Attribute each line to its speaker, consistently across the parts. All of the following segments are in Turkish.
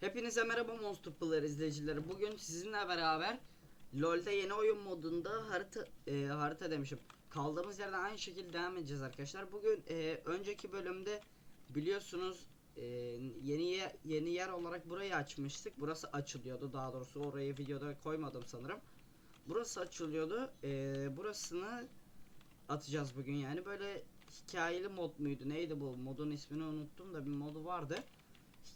Speaker 1: Hepinize merhaba Monster Player izleyicileri. Bugün sizinle beraber LoL'de yeni oyun modunda harita e, harita demişim. Kaldığımız yerden aynı şekilde devam edeceğiz arkadaşlar. Bugün e, önceki bölümde biliyorsunuz e, yeni ye- yeni yer olarak burayı açmıştık. Burası açılıyordu. Daha doğrusu orayı videoda koymadım sanırım. Burası açılıyordu. E, burasını atacağız bugün yani. Böyle hikayeli mod muydu? Neydi bu? Modun ismini unuttum da bir modu vardı.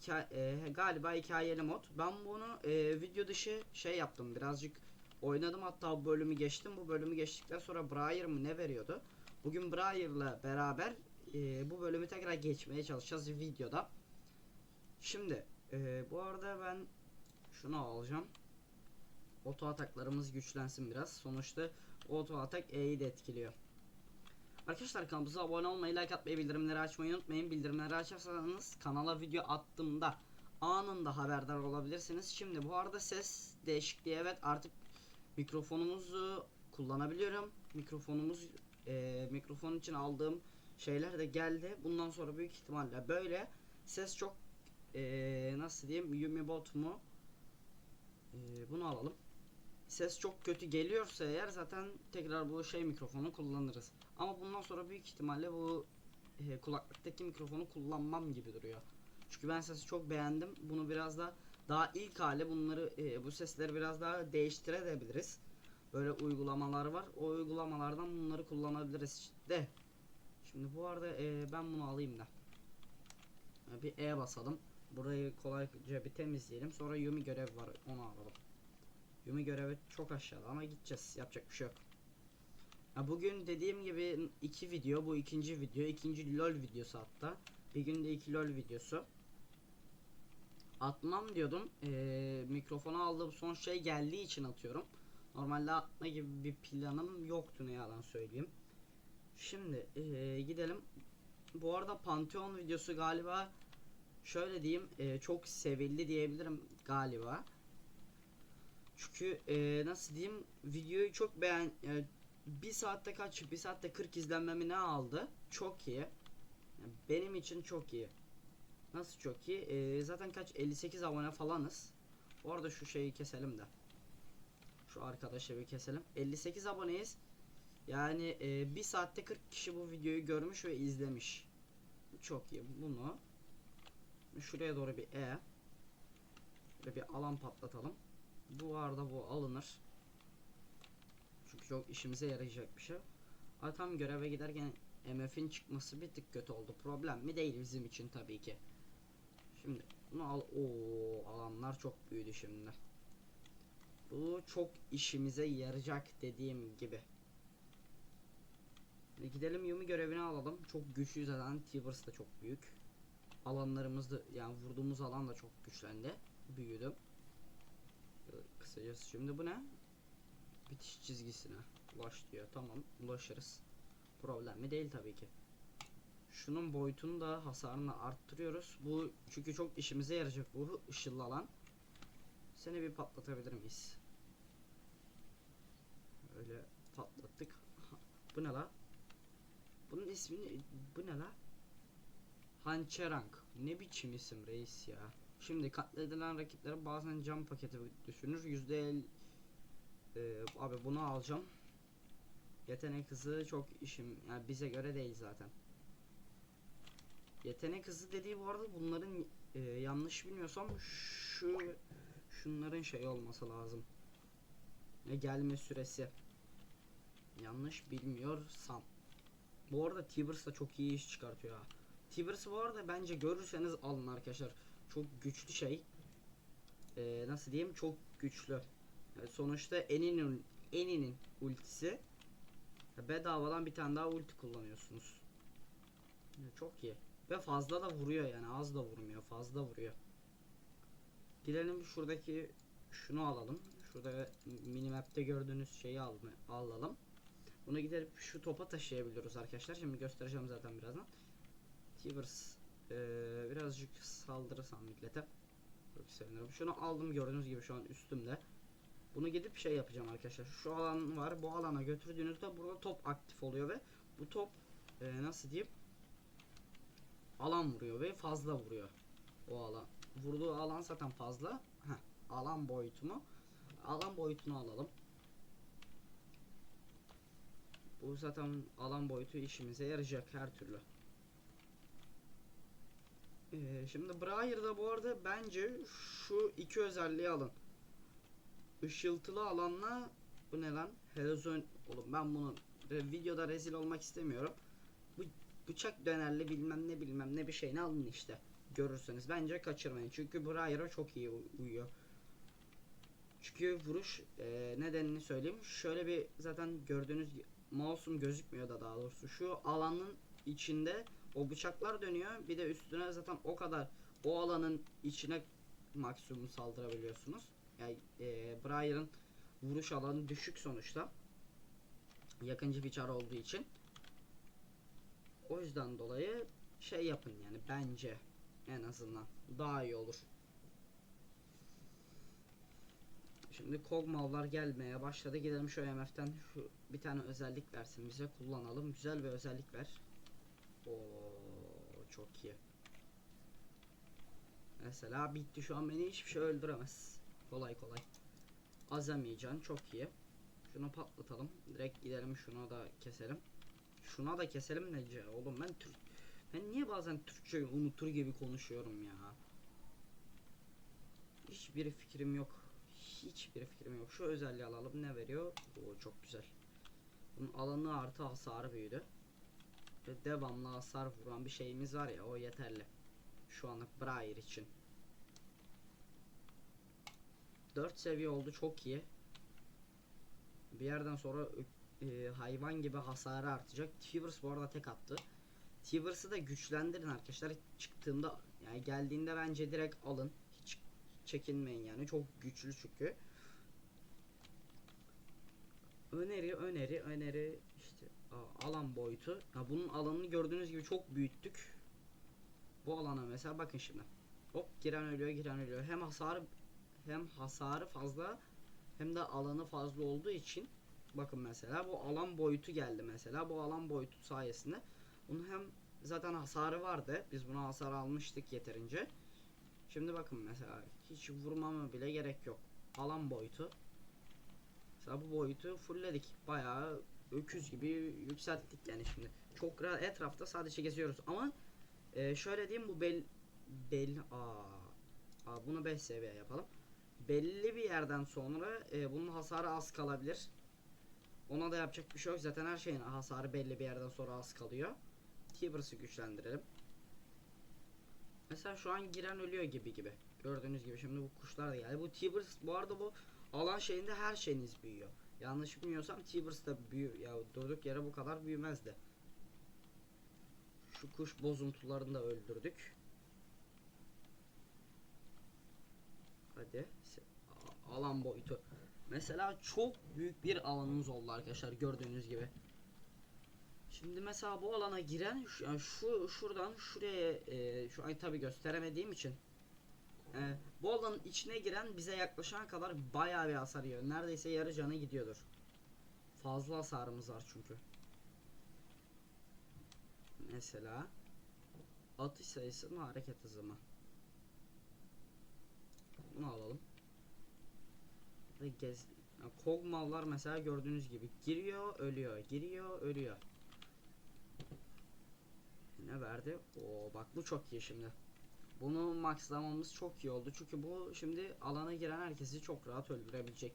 Speaker 1: Hikaye, e, galiba hikayeli mod. Ben bunu e, video dışı şey yaptım. Birazcık oynadım hatta bu bölümü geçtim. Bu bölümü geçtikten sonra Briar mı ne veriyordu? Bugün Briar'la beraber e, bu bölümü tekrar geçmeye çalışacağız videoda. Şimdi e, bu arada ben şunu alacağım. Oto ataklarımız güçlensin biraz. Sonuçta oto atak E'yi de etkiliyor. Arkadaşlar kanalımıza abone olmayı, like atmayı, bildirimleri açmayı unutmayın. Bildirimleri açarsanız kanala video attığımda anında haberdar olabilirsiniz. Şimdi bu arada ses değişikliği evet artık mikrofonumuzu kullanabiliyorum. Mikrofonumuz e, mikrofon için aldığım şeyler de geldi. Bundan sonra büyük ihtimalle böyle ses çok e, nasıl diyeyim Yumi Bot mu? E, bunu alalım. Ses çok kötü geliyorsa eğer zaten tekrar bu şey mikrofonu kullanırız. Ama bundan sonra büyük ihtimalle bu e, kulaklıktaki mikrofonu kullanmam gibi duruyor. Çünkü ben sesi çok beğendim. Bunu biraz da daha ilk hali bunları e, bu sesleri biraz daha değiştirebiliriz. Böyle uygulamalar var. O uygulamalardan bunları kullanabiliriz de. Şimdi bu arada e, ben bunu alayım da. E, Bir E basalım. Burayı kolayca bir temizleyelim. Sonra Yumi görev var. Onu alalım. Yumi görevi çok aşağıda ama gideceğiz. Yapacak bir şey yok. Ha, bugün dediğim gibi iki video. Bu ikinci video. ikinci LOL videosu hatta. Bir günde iki LOL videosu. Atmam diyordum. Ee, mikrofonu aldığım son şey geldiği için atıyorum. Normalde atma gibi bir planım yoktu ne yalan söyleyeyim. Şimdi ee, gidelim. Bu arada Pantheon videosu galiba şöyle diyeyim ee, çok sevildi diyebilirim galiba. Çünkü e, nasıl diyeyim videoyu çok beğen e, bir saatte kaç bir saatte 40 izlenmemi ne aldı? Çok iyi. Yani benim için çok iyi. Nasıl çok iyi? E, zaten kaç 58 abone falanız. Bu arada şu şeyi keselim de. Şu arkadaşı bir keselim. 58 aboneyiz. Yani e, bir saatte 40 kişi bu videoyu görmüş ve izlemiş. Çok iyi. Bunu şuraya doğru bir E. Böyle bir alan patlatalım arada bu alınır. Çünkü çok işimize yarayacak bir şey. Ama tam göreve giderken MF'in çıkması bir tık kötü oldu. Problem mi değil bizim için tabii ki. Şimdi bunu al. Oo alanlar çok büyüdü şimdi. Bu çok işimize yarayacak dediğim gibi. Şimdi gidelim Yumi görevini alalım. Çok güçlü zaten. Tivers da çok büyük. Alanlarımız da yani vurduğumuz alan da çok güçlendi. Büyüdü. Kısacası şimdi bu ne? Bitiş çizgisine ulaş diyor. Tamam ulaşırız. Problem mi değil tabii ki. Şunun boyutunu da hasarını arttırıyoruz. Bu çünkü çok işimize yarayacak bu ışıllı alan. Seni bir patlatabilir miyiz? Öyle patlattık. bu ne la? Bunun ismini bu ne la? Hançerang. Ne biçim isim reis ya. Şimdi katledilen rakiplerin bazen cam paketi düşünür. Yüzde el... Ee, abi bunu alacağım. Yetenek hızı çok işim. Yani bize göre değil zaten. Yetenek hızı dediği bu arada bunların e, yanlış bilmiyorsam şu şunların şey olması lazım. Ne gelme süresi. Yanlış bilmiyorsam. Bu arada Tibers da çok iyi iş çıkartıyor ha. Tibers'ı bu arada bence görürseniz alın arkadaşlar. Çok güçlü şey. Ee, nasıl diyeyim? Çok güçlü. Yani sonuçta Eni'nin Eni'nin ultisi bedavadan bir tane daha ulti kullanıyorsunuz. Yani çok iyi. Ve fazla da vuruyor yani az da vurmuyor. Fazla vuruyor. Gidelim şuradaki şunu alalım. Şurada minimap'te gördüğünüz şeyi al alalım. Bunu gidelim şu topa taşıyabiliyoruz arkadaşlar. Şimdi göstereceğim zaten birazdan. Tivers ee, birazcık saldırırsam millete çok sevinirim. Şunu aldım gördüğünüz gibi şu an üstümde. Bunu gidip şey yapacağım arkadaşlar. Şu alan var. Bu alana götürdüğünüzde burada top aktif oluyor ve bu top e, nasıl diyeyim alan vuruyor ve fazla vuruyor o alan vurduğu alan zaten fazla. Heh, alan boyutu mu? Alan boyutunu alalım. Bu zaten alan boyutu işimize yarayacak her türlü. Ee, şimdi Briar'da bu arada bence şu iki özelliği alın. Işıltılı alanla bu ne lan? Helozon oğlum ben bunu videoda rezil olmak istemiyorum. Bu bıçak dönerli bilmem ne bilmem ne bir şeyini alın işte. Görürseniz bence kaçırmayın. Çünkü Briar'a çok iyi uy- uyuyor. Çünkü vuruş e, nedenini söyleyeyim. Şöyle bir zaten gördüğünüz mouse'um gözükmüyor da daha doğrusu. Şu alanın içinde o bıçaklar dönüyor. Bir de üstüne zaten o kadar o alanın içine maksimum saldırabiliyorsunuz. Yani e, Briar'ın vuruş alanı düşük sonuçta. Yakıncı bir olduğu için. O yüzden dolayı şey yapın yani bence en azından daha iyi olur. Şimdi Kog'Maw'lar gelmeye başladı. Gidelim şu MF'ten şu bir tane özellik versin bize kullanalım. Güzel bir özellik ver. Oo çok iyi. Mesela bitti şu an beni hiçbir şey öldüremez. Kolay kolay. Azami can çok iyi. Şunu patlatalım. Direkt gidelim şunu da keselim. Şuna da keselim nece oğlum ben Türk ben niye bazen Türkçeyi unutur gibi konuşuyorum ya. Hiçbir fikrim yok. Hiçbir fikrim yok. Şu özelliği alalım. Ne veriyor? Oo çok güzel. Bunun alanı artı hasarı büyüdü. Ve devamlı hasar vuran bir şeyimiz var ya o yeterli. Şu anlık Briar için. 4 seviye oldu çok iyi. Bir yerden sonra e, hayvan gibi hasarı artacak. Tivers bu arada tek attı. Tivers'ı da güçlendirin arkadaşlar. Çıktığında yani geldiğinde bence direkt alın. Hiç çekinmeyin yani. Çok güçlü çünkü. Öneri, öneri, öneri işte alan boyutu. Ya bunun alanını gördüğünüz gibi çok büyüttük. Bu alana mesela bakın şimdi. Hop giren ölüyor, giren ölüyor. Hem hasarı hem hasarı fazla hem de alanı fazla olduğu için bakın mesela bu alan boyutu geldi mesela. Bu alan boyutu sayesinde bunun hem zaten hasarı vardı. Biz buna hasar almıştık yeterince. Şimdi bakın mesela hiç vurmama bile gerek yok. Alan boyutu. Mesela bu boyutu fullledik. Bayağı öküz gibi yükselttik yani şimdi. Çok rahat etrafta sadece geziyoruz ama e, şöyle diyeyim bu bel bel aa, aa bunu 5 seviye yapalım. Belli bir yerden sonra e, bunun hasarı az kalabilir. Ona da yapacak bir şey yok. Zaten her şeyin hasarı belli bir yerden sonra az kalıyor. Tibers'ı güçlendirelim. Mesela şu an giren ölüyor gibi gibi. Gördüğünüz gibi şimdi bu kuşlar da geldi. Bu Tibers bu arada bu alan şeyinde her şeyiniz büyüyor. Yanlış bilmiyorsam Tibers da büyü ya durduk yere bu kadar büyümezdi. Şu kuş bozuntularını da öldürdük. Hadi. Alan boyutu. Mesela çok büyük bir alanımız oldu arkadaşlar gördüğünüz gibi. Şimdi mesela bu alana giren yani şu şuradan şuraya e, şu an tabi gösteremediğim için e, bu alanın içine giren bize yaklaşana kadar bayağı bir hasar yiyor. Neredeyse yarı canı gidiyordur. Fazla hasarımız var çünkü. Mesela atış sayısı mı hareket hızı mı? Bunu alalım. Ve gez yani mesela gördüğünüz gibi giriyor, ölüyor, giriyor, ölüyor. Ne verdi? Oo bak bu çok iyi şimdi. Bunu maxlamamız çok iyi oldu. Çünkü bu şimdi alana giren herkesi çok rahat öldürebilecek.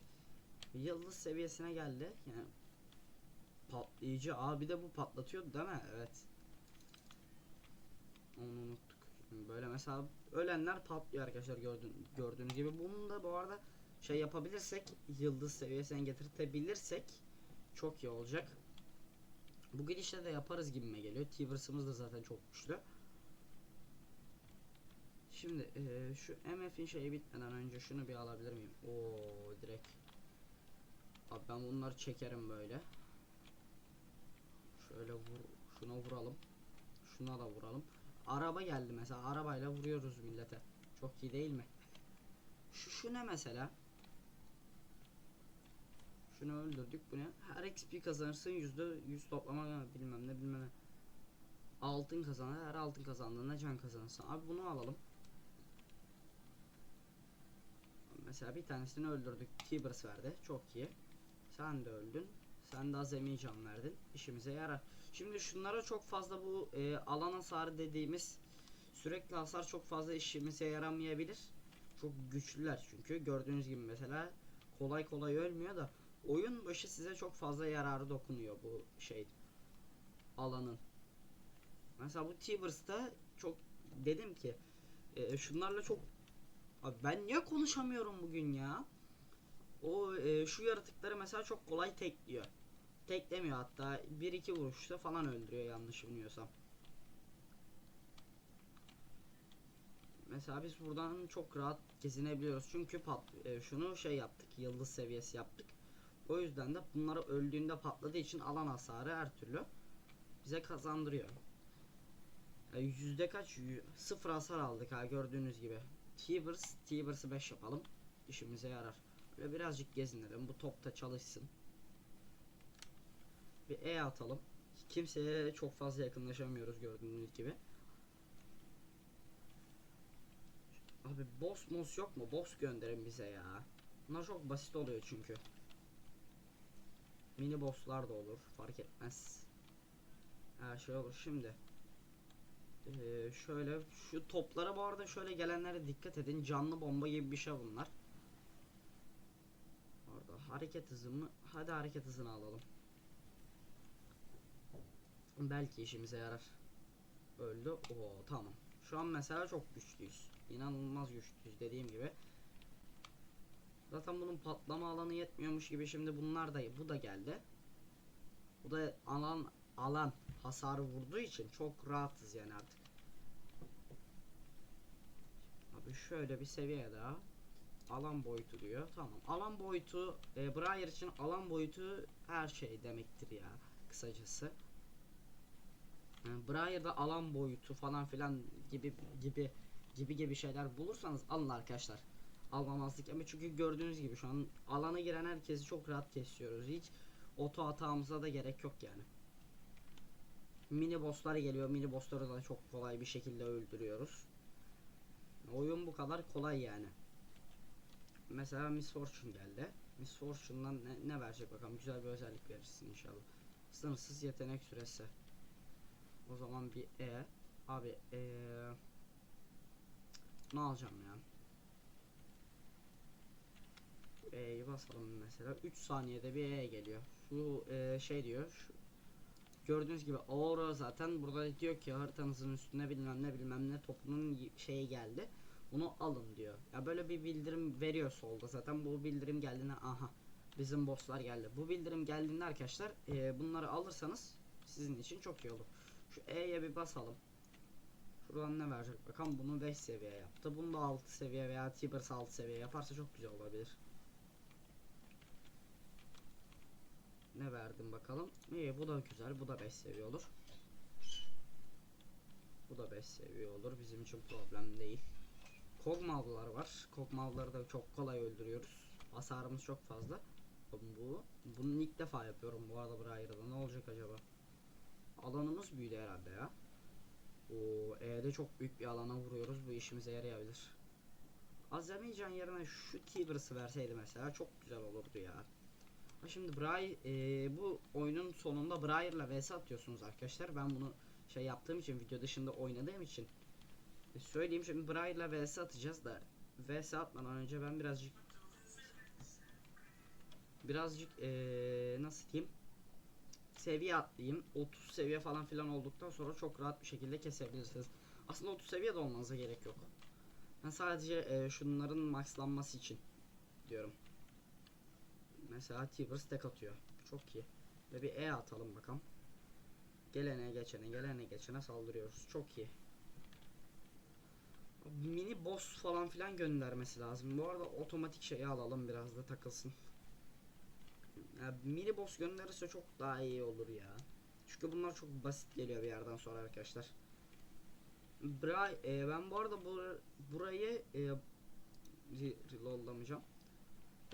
Speaker 1: Yıldız seviyesine geldi. Yani patlayıcı. Abi de bu patlatıyordu değil mi? Evet. Onu unuttuk. Böyle mesela ölenler patlıyor arkadaşlar gördüğün, gördüğünüz gibi. Bunun da bu arada şey yapabilirsek yıldız seviyesine getirtebilirsek çok iyi olacak. Bu gidişle de yaparız gibime geliyor. Tivers'ımız da zaten çok güçlü. Şimdi eee, şu MF'in şeyi bitmeden önce şunu bir alabilir miyim? Oo direkt. Abi ben bunları çekerim böyle. Şöyle vur, şuna vuralım. Şuna da vuralım. Araba geldi mesela. Arabayla vuruyoruz millete. Çok iyi değil mi? Şu, şu ne mesela? Şunu öldürdük. Bu ne? Her XP kazanırsın yüzde yüz toplama bilmem ne bilmem ne. Altın kazanır. Her altın kazandığında can kazanırsın. Abi bunu alalım. Mesela bir tanesini öldürdük. Tibers verdi. Çok iyi. Sen de öldün. Sen de azami can verdin. İşimize yarar. Şimdi şunlara çok fazla bu e, alan hasarı dediğimiz sürekli hasar çok fazla işimize yaramayabilir. Çok güçlüler çünkü. Gördüğünüz gibi mesela kolay kolay ölmüyor da oyun başı size çok fazla yararı dokunuyor bu şey alanın. Mesela bu Tibers'ta çok dedim ki e, şunlarla çok Abi ben niye konuşamıyorum bugün ya? O e, şu yaratıkları mesela çok kolay tekliyor. Teklemiyor hatta 1-2 vuruşta falan öldürüyor yanlış bilmiyorsam. Mesela biz buradan çok rahat gezinebiliyoruz. Çünkü pat, e, şunu şey yaptık. Yıldız seviyesi yaptık. O yüzden de bunları öldüğünde patladığı için alan hasarı her türlü bize kazandırıyor. E, yüzde kaç? Sıfır hasar aldık ha gördüğünüz gibi. Tibers, Tibers'ı 5 yapalım. İşimize yarar. Böyle birazcık gezinelim. Bu top da çalışsın. Bir E atalım. Kimseye çok fazla yakınlaşamıyoruz gördüğünüz gibi. Abi boss mos yok mu? Boss gönderin bize ya. Bunlar çok basit oluyor çünkü. Mini bosslar da olur. Fark etmez. Her şey olur. Şimdi. Ee, şöyle şu toplara bu arada şöyle gelenlere dikkat edin. Canlı bomba gibi bir şey bunlar. Orada hareket hızı mı? Hadi hareket hızını alalım. Belki işimize yarar. Öldü. Oo tamam. Şu an mesela çok güçlüyüz. İnanılmaz güçlüyüz dediğim gibi. Zaten bunun patlama alanı yetmiyormuş gibi şimdi bunlar da bu da geldi. Bu da alan alan hasarı vurduğu için çok rahatız yani artık. Abi şöyle bir seviye daha. Alan boyutu diyor. Tamam. Alan boyutu e, Briar için alan boyutu her şey demektir ya kısacası. Yani Briar'da alan boyutu falan filan gibi gibi gibi gibi şeyler bulursanız alın arkadaşlar. Almamazlık ama çünkü gördüğünüz gibi şu an alana giren herkesi çok rahat kesiyoruz. Hiç oto hatamıza da gerek yok yani. Mini bosslar geliyor. Mini bossları da çok kolay bir şekilde öldürüyoruz. Oyun bu kadar kolay yani. Mesela Miss Fortune geldi. Miss Fortune'dan ne, ne verecek bakalım. Güzel bir özellik verirsin inşallah. Sınırsız yetenek süresi. O zaman bir E. Abi E. Ne alacağım ya? E'yi basalım mesela. 3 saniyede bir E geliyor. Şu e, şey diyor. Şu, gördüğünüz gibi aura zaten burada diyor ki haritanızın üstüne bilmem ne bilmem ne topunun şeyi geldi. Bunu alın diyor. Ya böyle bir bildirim veriyor solda zaten bu bildirim geldiğinde aha bizim bosslar geldi. Bu bildirim geldiğinde arkadaşlar e, bunları alırsanız sizin için çok iyi olur. Şu E'ye bir basalım. Şuradan ne verecek bakalım bunu 5 seviye yaptı. Bunu da 6 seviye veya Tibers 6 seviye yaparsa çok güzel olabilir. Ne verdim bakalım. İyi bu da güzel. Bu da 5 seviye olur. Bu da 5 seviye olur. Bizim için problem değil. Kog'Maw'lar var. Kog'Maw'ları da çok kolay öldürüyoruz. Hasarımız çok fazla. Bu bunu ilk defa yapıyorum bu arada Briar'da. Ne olacak acaba? Alanımız büyüdü herhalde ya. O E'de çok büyük bir alana vuruyoruz. Bu işimize yarayabilir. Azerbaycan yerine şu Tibers'ı verseydi mesela çok güzel olurdu ya. Ha şimdi Briar e, bu oyunun sonunda Briar'la vs atıyorsunuz arkadaşlar. Ben bunu şey yaptığım için video dışında oynadığım için e, söyleyeyim şimdi Briar'la vs atacağız da vs atmadan önce ben birazcık birazcık e, nasıl diyeyim seviye atlayayım. 30 seviye falan filan olduktan sonra çok rahat bir şekilde kesebilirsiniz. Aslında 30 seviye de olmanıza gerek yok. Ben sadece e, şunların maxlanması için diyorum. Mesela Tivers tek atıyor. Çok iyi. Ve bir E atalım bakalım. Gelene geçene gelene geçene saldırıyoruz. Çok iyi. Mini boss falan filan göndermesi lazım. Bu arada otomatik şeyi alalım biraz da takılsın. Ya, mini boss gönderirse çok daha iyi olur ya. Çünkü bunlar çok basit geliyor bir yerden sonra arkadaşlar. Bra e, ben bu arada bu burayı e, re- reloadlamayacağım.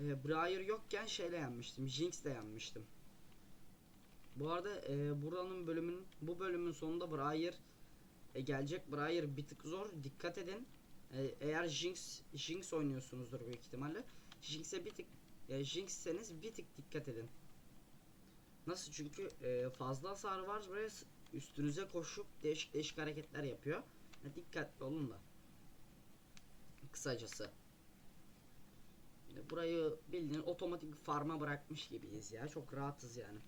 Speaker 1: E, Briar yokken şeyle yenmiştim. Jinx'le yenmiştim. Bu arada e, buranın bölümün bu bölümün sonunda Briar e, gelecek. Briar bir tık zor. Dikkat edin. E, eğer Jinx, Jinx oynuyorsunuzdur büyük ihtimalle. Jinx'e bir tık e, Jinx'seniz bir tık dikkat edin. Nasıl çünkü e, fazla hasar var ve üstünüze koşup değişik değişik hareketler yapıyor. E, dikkatli olun da. Kısacası. Burayı bildiğin otomatik farma bırakmış gibiyiz ya. Çok rahatız yani.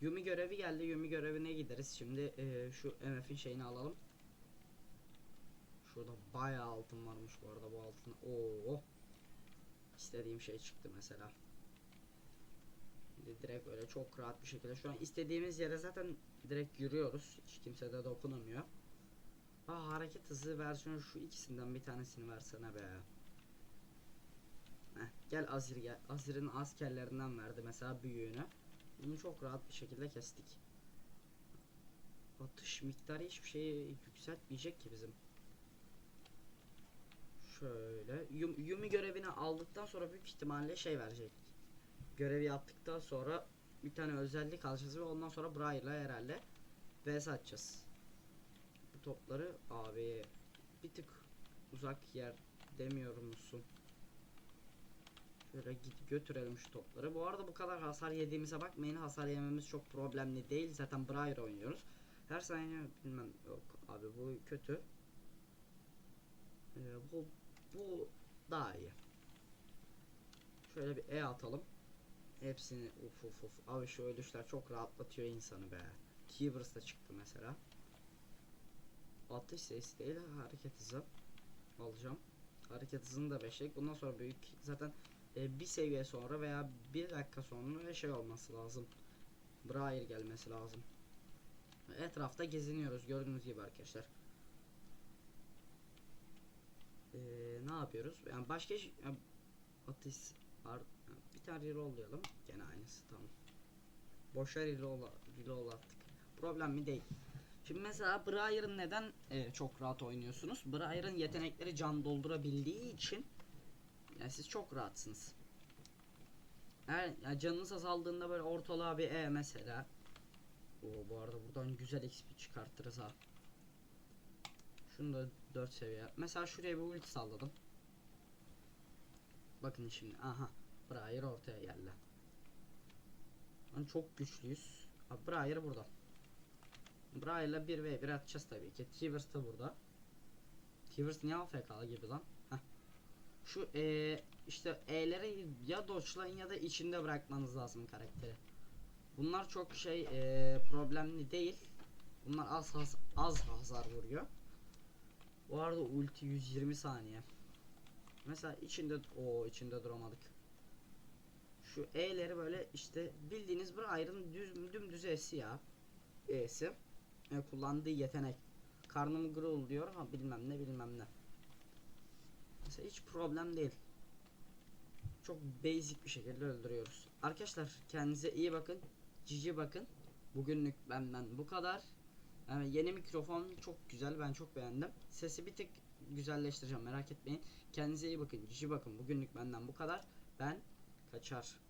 Speaker 1: Yumi görevi geldi. Yumi görevine gideriz. Şimdi e, şu MF'in şeyini alalım. Şurada bayağı altın varmış bu arada bu altın. Oo. İstediğim şey çıktı mesela. Şimdi direkt öyle çok rahat bir şekilde şu an istediğimiz yere zaten direkt yürüyoruz. Hiç kimse de dokunamıyor. Aa, hareket hızı versiyonu şu ikisinden bir tanesini versene be. Heh, gel Azir gel. Azir'in askerlerinden verdi mesela büyüğünü. Bunu çok rahat bir şekilde kestik. Atış miktarı hiçbir şeyi yükseltmeyecek ki bizim. Şöyle Yum, Yumi görevini aldıktan sonra büyük ihtimalle şey verecek. Görevi yaptıktan sonra bir tane özellik alacağız ve ondan sonra Briar'la herhalde vs atacağız. Bu topları abi bir tık uzak yer demiyorum musun? Şöyle git götürelim şu topları. Bu arada bu kadar hasar yediğimize bakmayın. Hasar yememiz çok problemli değil. Zaten Briar oynuyoruz. Her saniye bilmem yok abi bu kötü. Ee, bu bu daha iyi. Şöyle bir E atalım. Hepsini uf uf uf. Abi şu ölüşler çok rahatlatıyor insanı be. Keyburst da çıktı mesela. Atış sesi değil hareket hızı alacağım. Hareket hızını da 5'lik. Bundan sonra büyük zaten e, bir seviye sonra veya bir dakika sonra şey olması lazım. Briar gelmesi lazım. Etrafta geziniyoruz gördüğünüz gibi arkadaşlar. Ee, ne yapıyoruz? Yani başka şey, yani ar, bir tane reroll'layalım. Gene aynısı tamam. Boşa reroll attık. Problem mi değil. Şimdi mesela Briar'ın neden e, çok rahat oynuyorsunuz? Briar'ın yetenekleri can doldurabildiği için yani siz çok rahatsınız. Eğer yani canınız azaldığında böyle ortalığa bir E mesela. Oo, bu arada buradan güzel XP çıkartırız ha. Şunu da 4 seviye. Mesela şuraya bir ulti salladım. Bakın şimdi. Aha. Briar ortaya geldi. Lan çok güçlüyüz. Abi Briar burada. Briar'la 1v1 atacağız tabii ki. Tivers da burada. Tivers niye AFK gibi lan? Şu e, işte E'leri ya dodge'layın ya da içinde bırakmanız lazım karakteri. Bunlar çok şey e, problemli değil. Bunlar az has az hasar vuruyor. Bu arada ulti 120 saniye. Mesela içinde o içinde duramadık. Şu E'leri böyle işte bildiğiniz bir ayrın düz dümdüz E'si ya. E'si. E, kullandığı yetenek. Karnım grul diyor ama bilmem ne bilmem ne. Mesela hiç problem değil. Çok basic bir şekilde öldürüyoruz. Arkadaşlar kendinize iyi bakın. Cici bakın. Bugünlük benden bu kadar. Yani yeni mikrofon çok güzel. Ben çok beğendim. Sesi bir tık güzelleştireceğim. Merak etmeyin. Kendinize iyi bakın. Cici bakın. Bugünlük benden bu kadar. Ben kaçar.